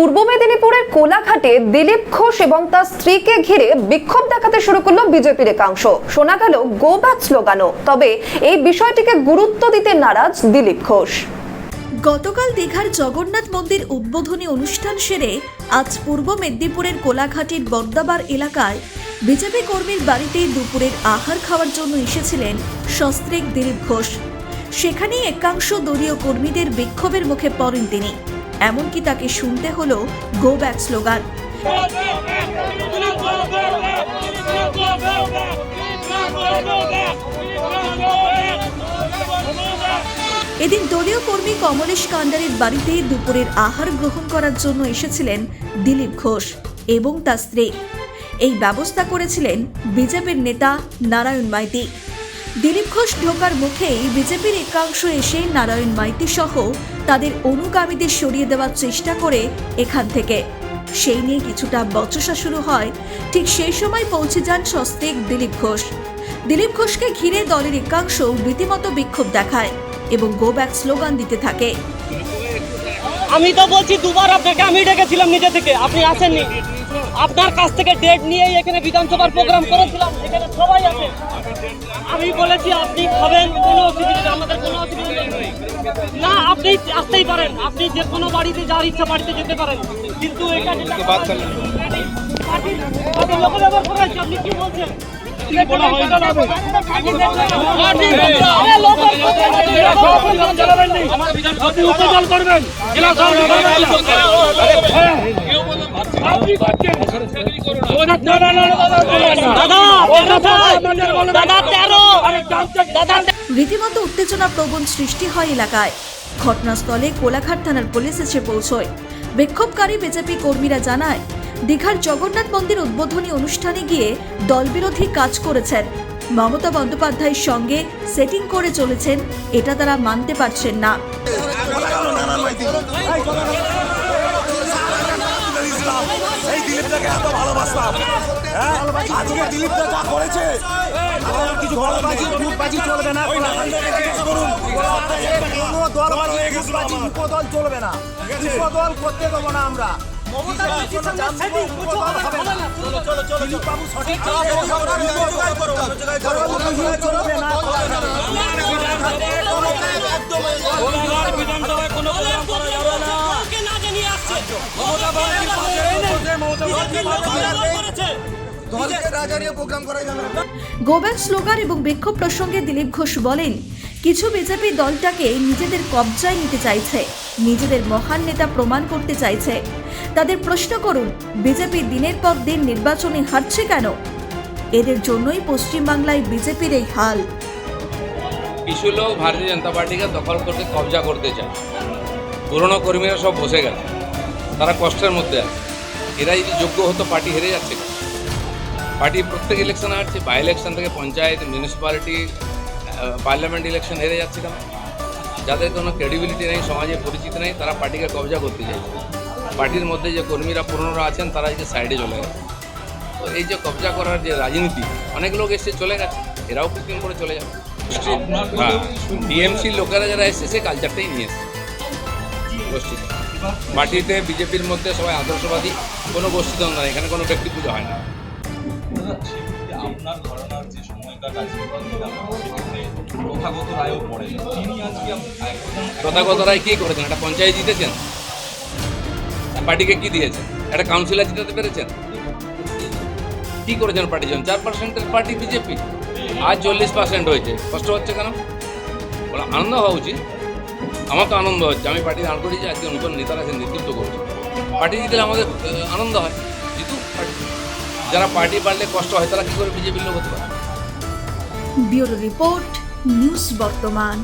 পূর্ব মেদিনীপুরের কোলাঘাটে দিলীপ ঘোষ এবং তার স্ত্রীকে ঘিরে বিক্ষোভ দেখাতে শুরু করল বিজেপির একাংশ। শোনা গেল গো ব্যাক স্লোগানও তবে এই বিষয়টিকে গুরুত্ব দিতে নারাজ দিলীপ ঘোষ। গতকাল দীঘার জগন্নাথ মন্দির উদ্বোধনী অনুষ্ঠান সেরে আজ পূর্ব মেদিনীপুরের কোলাঘাটের বর্দাবার এলাকায় বিজেপি কর্মীর বাড়িতে দুপুরের আহার খাওয়ার জন্য এসেছিলেন সস্ত্রীক দিলীপ ঘোষ। সেখানেই একাংশ দলীয় কর্মীদের বিক্ষোভের মুখে পড়েন তিনি। এমনকি তাকে শুনতে হলো গো ব্যাক স্লোগান এদিন দলীয় কর্মী কমলেশ কান্ডারের বাড়িতে দুপুরের আহার গ্রহণ করার জন্য এসেছিলেন দিলীপ ঘোষ এবং তার স্ত্রী। এই ব্যবস্থা করেছিলেন বিজেপির নেতা নারায়ণ মাইতি। দিলীপ ঘোষ ঢোকার মুখেই বিজেপির একাংশ এসে নারায়ণ মাইতি সহ তাদের অনুগামীদের সরিয়ে দেওয়ার চেষ্টা করে এখান থেকে। সেই নিয়ে কিছুটা বচসা শুরু হয়। ঠিক সেই সময় পৌঁছে যান সস্তিক দিলীপ ঘোষ। দিলীপ ঘোষকে ঘিরে দলের একাংশ রীতিমতো বিক্ষোভ দেখায় এবং গো ব্যাক স্লোগান দিতে থাকে। আমি তো বলছি দুবার আপনাকে, আমি ডেকেছিলাম নিজে থেকে। আপনি আসেননি। আপনার কাছ থেকে ডেট নিয়েই এখানে বিধানসভার প্রোগ্রাম করেছিলাম এখানে সবাই আছে। আমি বলেছি আপনি খাবেন কোনো অসুবিধা আমাদের কোনো অসুবিধা নেই। না আপনি আসতেই পারেন। আপনি যে কোনো বাড়িতে যার ইচ্ছা বাড়িতে যেতে পারেন। কিন্তু লোক ব্যবহার করা হয়েছে আপনি কি বলছেন? আপনি করবেন। রীতিমতো উত্তেজনা প্রবণ সৃষ্টি হয় এলাকায়। ঘটনাস্থলে কোলাঘাট থানার পুলিশ এসে পৌঁছয়। বিক্ষোভকারী বিজেপি কর্মীরা জানায়, দীঘার জগন্নাথ মন্দির উদ্বোধনী অনুষ্ঠানে গিয়ে দলবিরোধী কাজ করেছেন। মমতা বন্দ্যোপাধ্যায়ের সঙ্গে সেটিং করে চলেছেন, এটা তারা মানতে পারছেন না। এই এত ভালোবাসতাম হ্যাঁ আজকে দিলীপটা যা করেছে কিছু দলবাজি গ্রুপবাজি চলবে না কোনো দলবাজি গ্রুপবাজি উপদল চলবে না উপদল করতে দেবো না আমরা দিলীপবাবু সঠিক চলবে না দলকে না জানিয়ে প্রোগ্রাম করা যাবে না গো ব্যাক স্লোগান এবং বিক্ষোভ প্রসঙ্গে দিলীপ ঘোষ বলেন কিছু বিজেপি দলটাকে নিজেদের কবজায় নিতে চাইছে নিজেদের মহান নেতা প্রমাণ করতে চাইছে। তাদের প্রশ্ন করুন বিজেপি দিনের পর দিন নির্বাচনে হারছে কেন? এদের জন্যই পশ্চিমবাংলায় বিজেপির এই হাল। কিছু লোক ভারতীয় জনতা পার্টিকে দখল করতে কবজা করতে চায়। পুরনো কর্মীরা সব বসে গেছে। তারা কষ্টের মধ্যে আছে। এরা যদি যোগ্য হতো পার্টি হেরে যাচ্ছে? পার্টি প্রত্যেক ইলেকশনে হারছে বাই ইলেকশন থেকে পঞ্চায়েত মিউনিসিপ্যালিটি পার্লামেন্ট ইলেকশন হেরে যাচ্ছে কেন? যাদের কোনো ক্রেডিবিলিটি নেই সমাজে পরিচিতি নেই তারা পার্টিকে কবজা করতে চাইছে। পার্টির মধ্যে যে কর্মীরা পুরনোরা আছেন তারা যে সাইডে চলে গেছে। তো এই যে কবজা করার যে রাজনীতি অনেক লোক এসে চলে গেছে। এরাও কিছুদিন করে চলে যাবে। হ্যাঁ টিএমসির লোকেরা যারা এসেছে সেই কালচারটাই নিয়ে এসছে। গোষ্ঠীতে পার্টিতে বিজেপির মধ্যে সবাই আদর্শবাদী কোনো গোষ্ঠীদ্বন্দ্ব নেই এখানে কোনো ব্যক্তি পুজো হয় না। আপনার ঘটনার যে সময়কার রাজনীতি প্রথাগত রায়ও পড়ে তিনি আজকে তথাগত রায় কী করেছেন? একটা পঞ্চায়েত জিতেছেন? পার্টিকে কি দিয়েছেন? একটা কাউন্সিলর জিতাতে পেরেছেন? কি করেছেন পার্টি জন্য চার পার্সেন্টের পার্টি বিজেপি। আজ চল্লিশ পার্সেন্ট হয়েছে। কষ্ট হচ্ছে কেন আনন্দ হওয়া উচিত? আমার তো আনন্দ হচ্ছে। আমি পার্টি দাঁড় করেছি আজকে নতুন নেতারা সে নেতৃত্ব করছে। পার্টি জিতলে আমাদের আনন্দ হয়। কিন্তু পার্টি, যারা পার্টি পারলে কষ্ট হয়, তারা কী করে বিজেপির লোক হতে পারে? ব্যুরো রিপোর্ট, নিউজ বর্তমান।